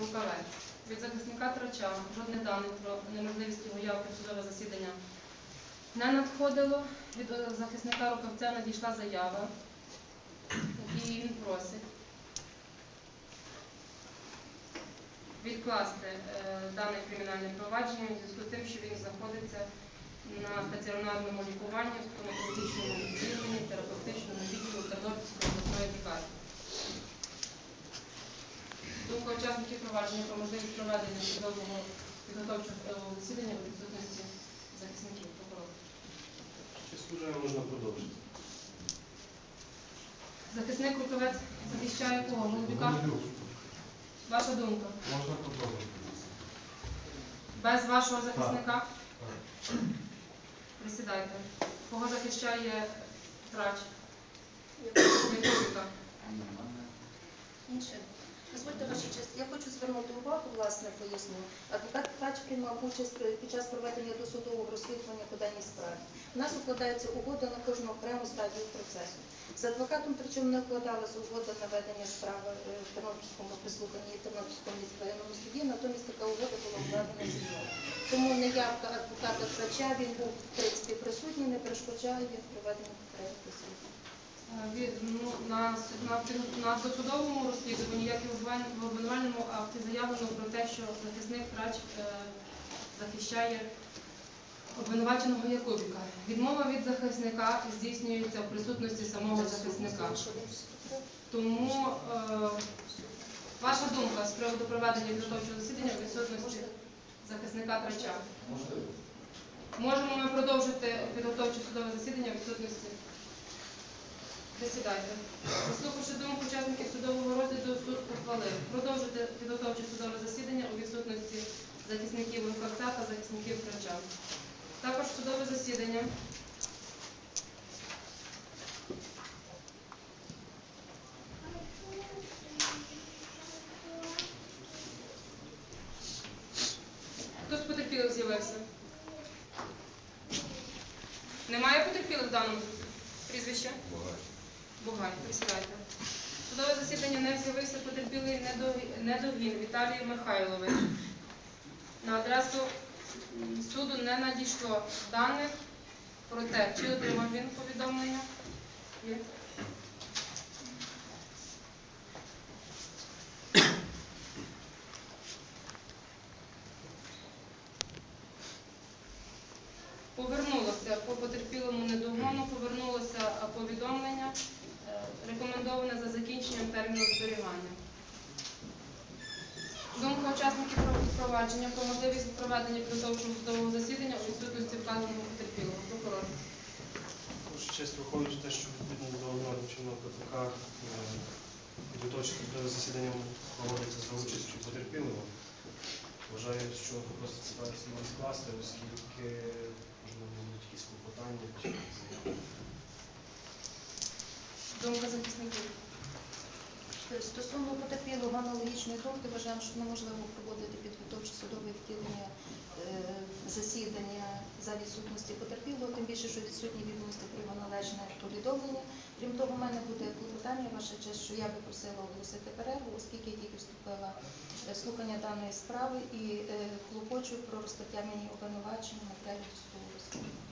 Рукавець. Від захисника Трача жодних даних про неможливість його явки судове засідання не надходило. Від е, захисника Рукавця надійшла заява, якій він просить відкласти е, дане кримінальне провадження у зв'язку з тим, що він знаходиться на стаціонарному лікуванні в стоматологічному відділенні терапевтичному відділу Тернопільської обласної лікарні. Думка учасників провадження про можливість проведення судового підготовчого засідання у відсутності захисників прокурора. Чи служимо можна продовжити? Захисник Рукавець захищає кого? Голубіка? Ваша думка? Можна продовжити. Без вашого захисника? Присідайте. Кого захищає трач? Якубіка? Інше. Дозвольте ваша честь, я хочу звернути увагу, власне, поясню. Адвокат Ткач приймав участь під час проведення досудового розслідування по даній справі. У нас укладається угода на кожну окрему стадію процесу. З адвокатом причому не укладалася угода на ведення справи е, в Тернопільському прислуханні і Тернопільському міськрайонному суді, натомість така угода була укладена зі мною. Тому неявка адвоката Ткача, він був в принципі присутній, не перешкоджає попереднього від- ну, На, с- на, на досудовому розслідуванні, як і в обвинувальному акті, заявлено про те, що захисник трач е, захищає обвинуваченого Якубіка. Відмова від захисника здійснюється в присутності самого захисника. Тому е, ваша думка з приводу проведення підготовчого засідання в відсутності захисника трача. Можемо ми продовжити підготовче судове засідання в відсутності? Присідайте. Заслухавши думку учасників судового розгляду, суд ухвалив продовжити підготовче судове засідання у відсутності захисників Рукавця та захисників Трача. Також судове засідання Хто з потерпілих з'явився? Немає потерпілих в даному прізвище? Бугай, присідайте. Судове засідання не з'явився потерпілий недовгін Віталій Михайлович. На адресу суду не надійшло даних про те, чи отримав він повідомлення. Повернулося по потерпілому недовгону, повернулося повідомлення, рекомендоване за закінченням терміну зберігання. Думка учасників провадження про можливість проведення підготовчого судового засідання у відсутності вказаного потерпілого. Прокурор. Честь, враховуючи те, що відповідно до норм чинного КПК е, підготовче судове засідання проводиться за участю потерпілого, вважаю, що просто це слід скласти, оскільки можливо будуть якісь клопотання. Думка захисників. Стосовно потерпілого аналогічної думки, вважаємо, що неможливо проводити підготовче судове втілення е, засідання за відсутності потерпілого, тим більше, що відсутні відомості про належне повідомлення. Крім того, в мене буде клопотання, ваша честь, що я би просила оголосити перерву, оскільки я тільки вступила е, слухання даної справи і е, клопочу про розкриття мені обвинувачення матеріалів судового розслідування.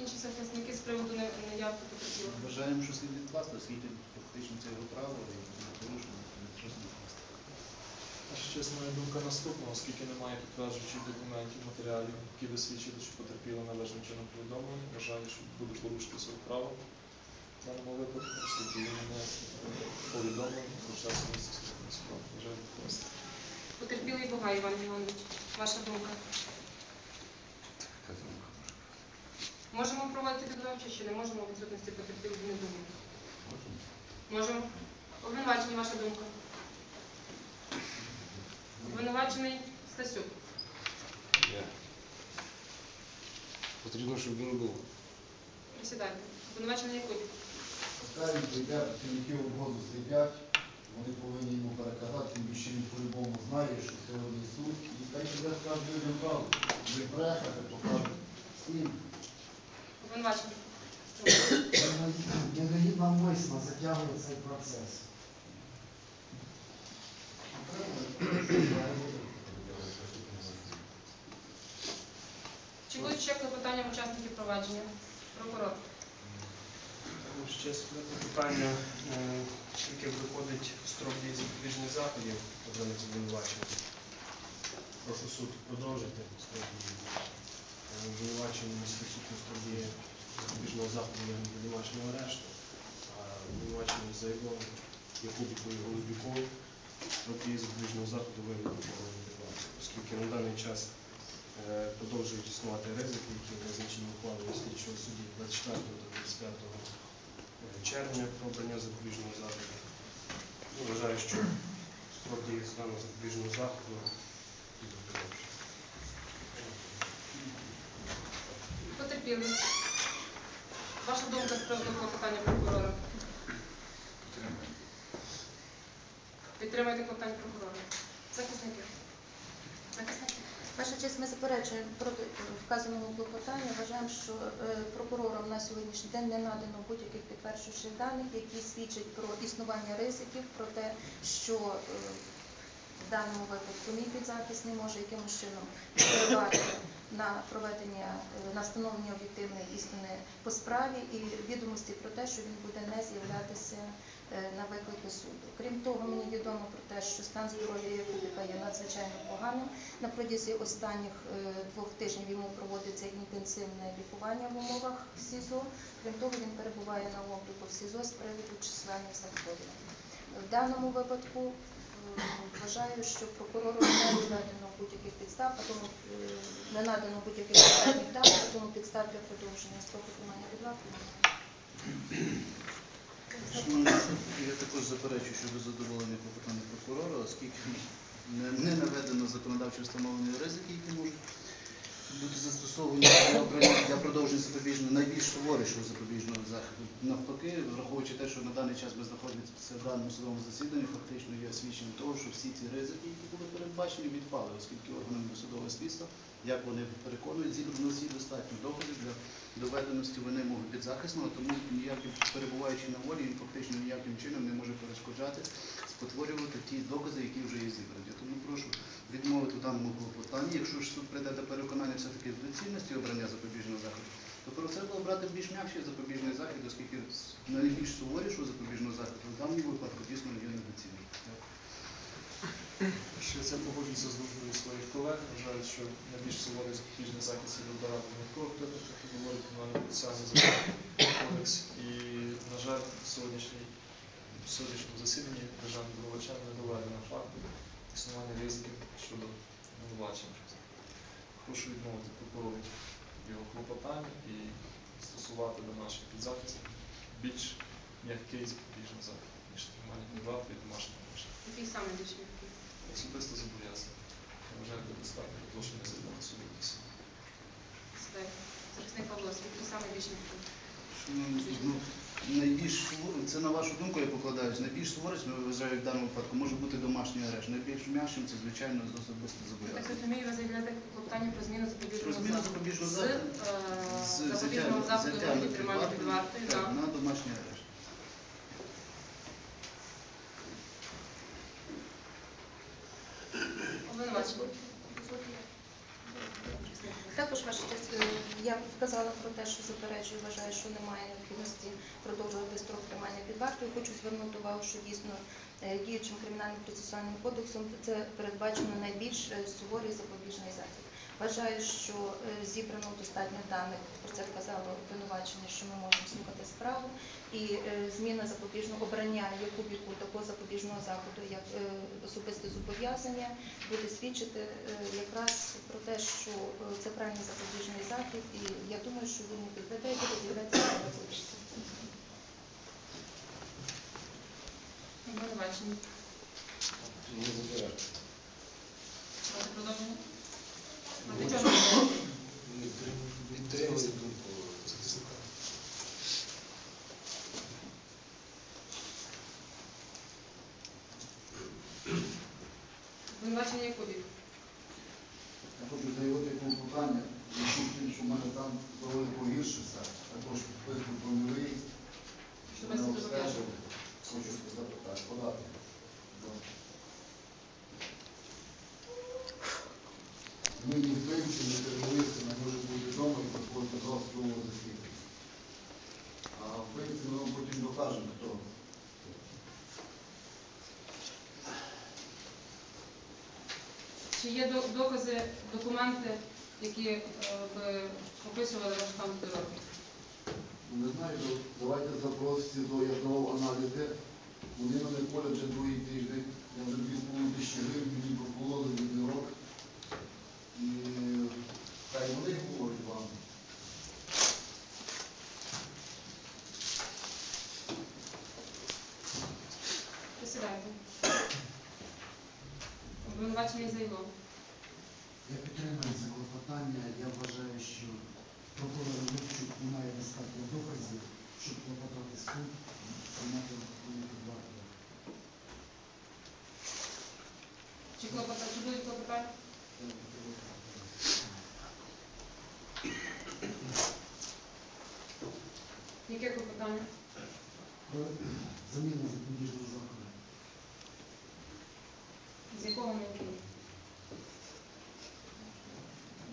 Інші захисники з приводу неявки потерпілого. Вважаємо, що слід відкласти, оскільки фактично це його право і не порушено, щось не відкласти. Ваша моя думка наступна, оскільки немає підтверджуючих документів, матеріалів, які би свідчили, що потерпіло належним чином повідомлення, вважаю, що буде порушити своє право в даному випадку, оскільки він не повідомлений про час місця справи. Вважаю відкласти. Потерпілий Бугай Іван Іванович. Ваша думка. Можемо проводити підготовче чи не можемо у відсутності потерпілих не думаю. Можемо. Обвинувачення, ваша думка. Обвинувачений Стасюк. Потрібно, щоб він був. Присідайте. Обвинувачений Якубік. Останні прийдять, працівники обгону сидять, вони повинні йому переказати, тим більше він по-любому знає, що сьогодні суд, і хай себе скаже людям правду. Ви брехати, покажуть всім обвинувачення. Недогідна мисла затягує цей процес. Чи будуть ще клопотання учасників провадження? Прокурор. Ну, ще складне питання, е, яке виходить строк дії запобіжних заходів обраних звинувачення. Прошу суд продовжити строк дії. Обвинувачення відсутні строк дії запобіжного заходу домашнього арешту, обвинувачення заявою Якубіку і Голубіку строк дії запобіжного заходу вигляду оскільки на даний час е, продовжують існувати ризики, які визначені ухвалою слідчого судді 24 та 25 червня про обрання запобіжного заходу. Ну, Вважаю, що строк дії стану запобіжного заходу буде Потерпілий. Ваша думка з приводу клопотання прокурора? Підтримуєте клопотання прокурора. Захисники. Захисники. Ваша честь, ми заперечуємо проти вказаного клопотання. Вважаємо, що е, прокурором на сьогоднішній день не надано будь-яких підтверджуючих даних, які свідчать про існування ризиків, про те, що е, в даному випадку мій підзахисний може якимось чином впливати на проведення, е, на встановлення об'єктивної істини по справі і відомості про те, що він буде не з'являтися е, на виклики суду. Крім того, мені відомо про те, що стан здоров'я Якубіка є надзвичайно поганим. На протязі останніх е, двох тижнів йому проводиться інтенсивне лікування в умовах СІЗО. Крім того, він перебуває на обліку в СІЗО з приводу численних захворювань. В даному випадку вважаю, що прокурору не надано будь-яких підстав, а тому е, не надано будь-яких даних, а тому підстав для продовження строку тримання під я також заперечую щодо задоволення клопотання прокурора, оскільки не наведено законодавчо встановлені ризики, які можуть бути застосовані для, продовження запобіжного, найбільш суворішого запобіжного заходу. Навпаки, враховуючи те, що на даний час ми знаходимося в даному судовому засіданні, фактично є свідченням того, що всі ці ризики, які були передбачені, відпали, оскільки органами досудового слідства, як вони переконують, зібрано всі достатньо доказів для доведеності вини мого підзахисного, тому ніяким перебуваючи на волі, він фактично ніяким чином не може перешкоджати, спотворювати ті докази, які вже є зібрані. Тому прошу відмовити в даному клопотанні. Якщо ж суд прийде до переконання все-таки в доцільності обрання запобіжного заходу, то про це було брати більш м'якший запобіжний захід, оскільки найбільш суворішого запобіжного заходу в даному випадку дійсно є недоцільним. Що це погоджується з думкою своїх колег. Вважаю, що найбільш суворий запобіжний захід це обирати додатково, хто тут говорить кримінальний процесуальний кодекс. І, на жаль, в сьогоднішньому засіданні державним обвинувачем не доведено факту існування ризиків щодо обвинувачення. Прошу відмовити прокурору його клопотання і стосувати до наших підзахистів більш м'який запобіжний захід, ніж тримання вартою і домашнього. Який саме більш м'який? Особисто зобов'язаний. Я вважаю, що достатньо щоб не займати судитися. Захисник Павловський, який саме більш м'який? Ну, найбільш це на вашу думку я покладаюсь, найбільш суворим, я вважаю, в даному випадку може бути домашній арешт. Найбільш м'якшим це, звичайно, з особисто Я так розумію, ви заявляєте клопотання про зміну Про запобіжного зміну заходу. запобіжного З, заходу. е, З запобіжного тримання під вартою так, на на домашній арешт. обвинувачення. Також ваша честь, е, я вказала про те, що заперечую, вважаю, що немає необхідності продовжувати строк тримання під вартою. Хочу звернути увагу, що дійсно е, діючим кримінальним процесуальним кодексом це передбачено найбільш е, суворий запобіжний захід. Вважаю, що е, зібрано достатньо даних, про це вказало обвинувачення, що ми можемо слухати справу. І е, зміна запобіжного обрання Якубіку такого запобіжного заходу, як е, особисте зобов'язання, буде свідчити якраз про те, що це правильний запобіжний захід, і я думаю, що він не підведе і буде з'являтися на вулиці. Обвинувачення. Не. Продовження? Підтримую думку захисника. Обвинувачення Якубів. Я хочу заявити клопотання, що в мене там погіршився, також виступ бойовий, Що мене обстежили. Хочу подати. покажемо хто. Чи є докази, документи, які е, ви описували ваш там здоров'я? Не знаю, ну, давайте запросити до я аналізу. Вони мене колять вже другий тиждень. Я вже 2,5 тисячі гривень мені пропололи від рок. І хай вони говорять вам. Чи клопота- чи будуть клопотання? Яке клопотання? Про заміну запобіжного заходу. З якого який?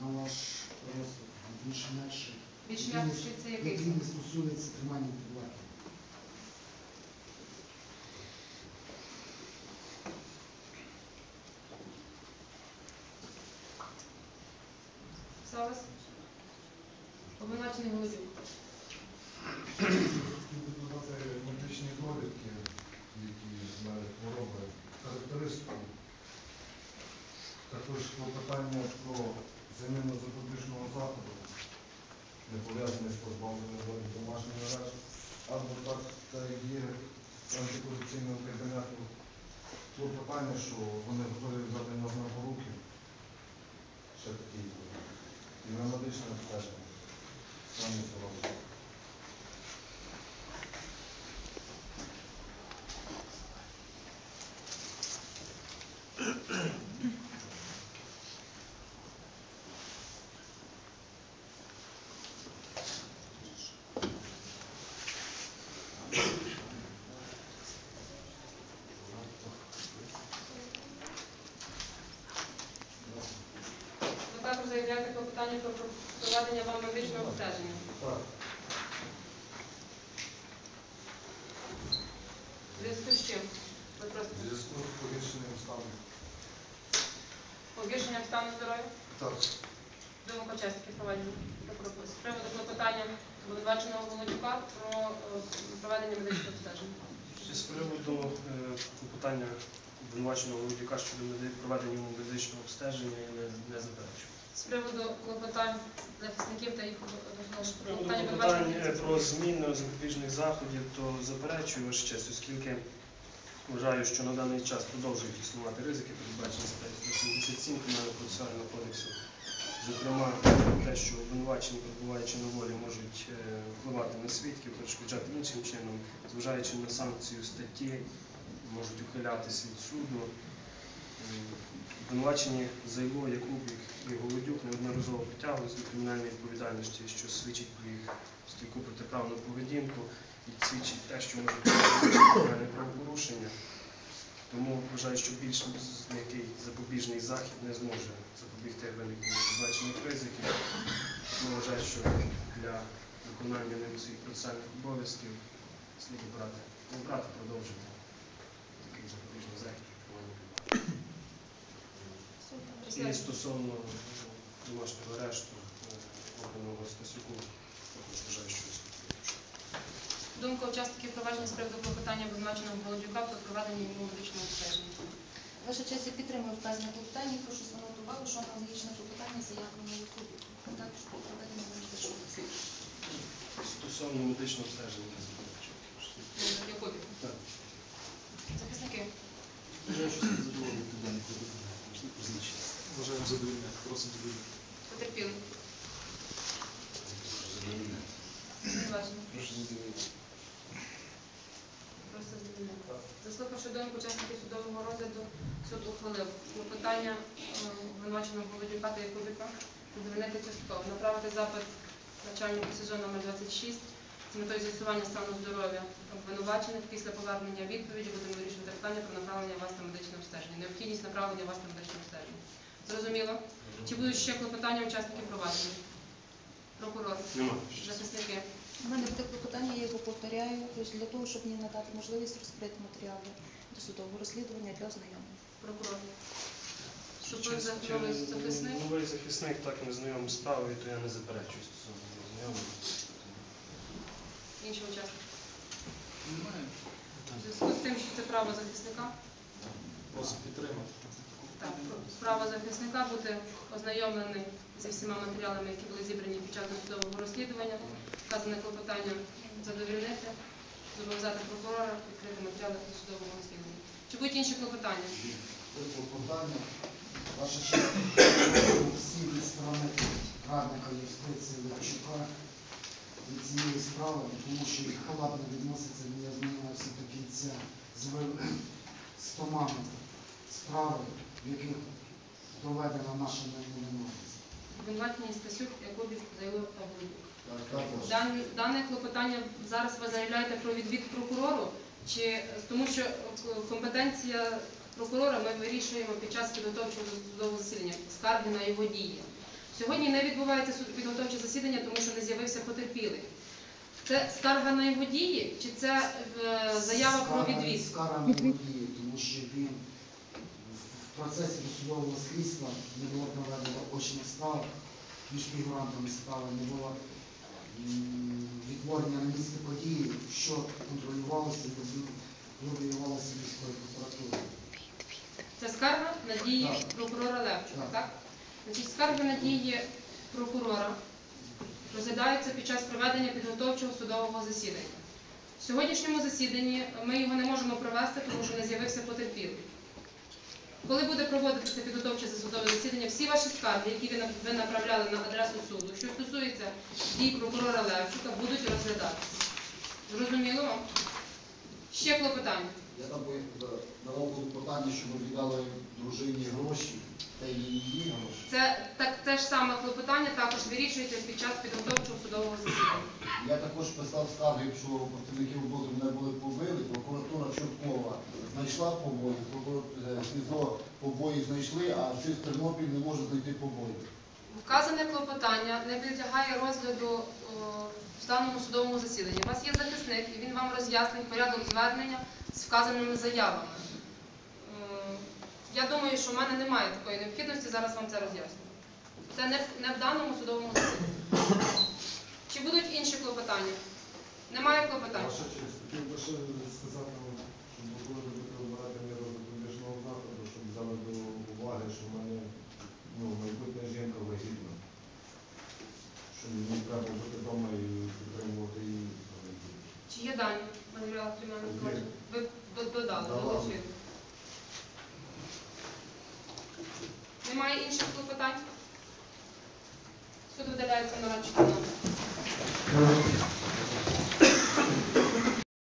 На ваш розсуд більш м'якший. Більш Який не- м'якший це який? Який не стосується тримання під вартою. Савас? Обвинувачений Голодюк. Хотів би додати медичні довідки, які знають хвороби, характеристику. Також клопотання про заміну запобіжного заходу, не пов'язаний з позбавленням волі домашнього арешт, або так, та є антикорупційного кабінету клопотання, що вони готові взяти на поруки. Ще такі. І на медичне обстеження. Ви також заявляєте клопотання про проведення вам медичного обстеження. Так. В зв'язку з чим? Ви В просто зв'язку з погіршенням стану. погіршенням стану здоров'я? Так. Думка учасників проведення. З приводу клопотання обвинуваченого Володюка про е, проведення медичного обстеження. Ще з приводу е, клопотання обвинуваченого Володюка щодо меди- проведення йому медичного обстеження я не, не заперечую. З приводу клопотань захисників та їх З приводу клопотань е, про зміну запобіжних заходів, то заперечую ваш честь, оскільки вважаю, що на даний час продовжують існувати ризики, передбачені статтею 177 Кримінального процесуального кодексу. Зокрема, те, що обвинувачені, перебуваючи на волі, можуть е, впливати на свідків, перешкоджати іншим чином, зважаючи на санкцію статті, можуть ухилятися від суду. Обвинувачені Зайло, Якубік і Голодюк неодноразово притягувалися до кримінальної відповідальності, що свідчить про їх стійку протиправну поведінку і свідчить те, що бути кримінальне правопорушення. Тому вважаю, що більш м'який запобіжний захід не зможе запобігти виникненню зазначених ризиків. Тому вважаю, що для виконання ним своїх процесуальних обов'язків слід обрати, не обрати, продовжити такий запобіжний захід. І стосовно домашнього арешту е, обраного Стасюку, також вважаю, що. Думка учасників провадження з приводу клопотання обвинуваченого Володюка про проведення йому медичного обстеження. Ваша честь, я підтримую вказане клопотання і прошу звернути увагу, що аналогічне клопотання заявлено у суді. Також про проведення медичного обстеження. Стосовно медичного обстеження не заперечую. Е, Так. Захисники. Вважаю, що це задоволення даних клопотання. Позначити. Вважаємо задовільняти. Просимо задовільняти. Потерпіли. Задовольняє. Прошу задовольняти. Просто задовольняє. Заслухавши думку учасників судового розгляду, суд ухвалив клопотання обвинуваченого Володюка та Якубіка задовольнити частково, направити запит начальнику СИЗО номер 26 з метою з'ясування стану здоров'я обвинувачених після повернення відповіді будемо вирішувати питання про направлення вас на медичне обстеження. Необхідність направлення вас на медичне обстеження. Зрозуміло? Чи будуть ще клопотання учасників провадження? Прокурор, Нема. захисники. У мене буде клопотання, я його повторяю, тобто для того, щоб мені надати можливість розкрити матеріали досудового розслідування для ознайомлення. Прокурор. Що Чи- ви за новий захисник? Новий захисник так не знайомий з справою, то я не заперечую стосовно не знайомий. Інші учасники? Немає. У зв'язку з тим, що це право захисника, Просить підтримати. Так, право захисника бути ознайомлений зі всіма матеріалами, які були зібрані під час досудового розслідування, вказане клопотання задовільнити, зобов'язати прокурора відкрити матеріали досудового розслідування. Чи будуть інші клопотання? Клопотання. Ваша честь, всі сторони радника юстиції Левчука від цієї справи, тому що їх халатно відноситься, я знайомився до кінця з, ви- з томами справи, яких доведена наша невинуватість. Обвинувачення Стасюк, Якубів, Зайло та Голубюк. Так, також. Дан- Дане клопотання зараз ви заявляєте про відвід прокурору, чи тому що компетенція прокурора ми вирішуємо під час підготовчого судового засідання, скарги на його дії. Сьогодні не відбувається підготовче засідання, тому що не з'явився потерпілий. Це скарга на його дії, чи це е, заява про відвід? Скара на водії, тому що він процесі досудового слідства не було проведено очних ставок між фігурантами справи, не було відтворення на місці події, що контролювалося і лобіювалося міською прокуратурою. Це скарга на дії Так. прокурора Левчука, Так. так? Значить, скарги на дії прокурора розглядаються під час проведення підготовчого судового засідання. В сьогоднішньому засіданні ми його не можемо провести, тому що не з'явився потерпілий. Коли буде проводитися підготовче судове засідання, всі ваші скарги, які ви направляли на адресу суду, що стосуються дій прокурора Левчука, будуть розглядатися. Зрозуміло вам? Ще клопотання. Я там би давав клопотання, щоб ми віддали дружині гроші, та її гроші. Це так те ж саме клопотання також вирішується під час підготовчого судового засідання. Я також писав скарги, що працівники обозу мене були побили, прокуратура Чорткова знайшла побої, е, СІЗО побої знайшли, а ЧИС Тернопіль не може знайти побої. Вказане клопотання не підлягає розгляду в даному судовому засіданні. У вас є захисник, і він вам роз'яснить порядок звернення з вказаними заявами. Е, Я думаю, що в мене немає такої необхідності зараз вам це роз'яснити. Це не в даному судовому засіданні. Клопотання? Немає клопотань. Ваша честь, хотів би ще сказати, вам, щоб коли ви будете обирати міру запобіжного заходу, щоб взяли до уваги, що в мене ну, майбутня жінка вагітна. Що мені треба бути вдома і підтримувати її. Чи є дані в матеріалах кримінального провадження? Ви до- додали, долучили. Немає інших клопотань? Суд видаляється на Thank you.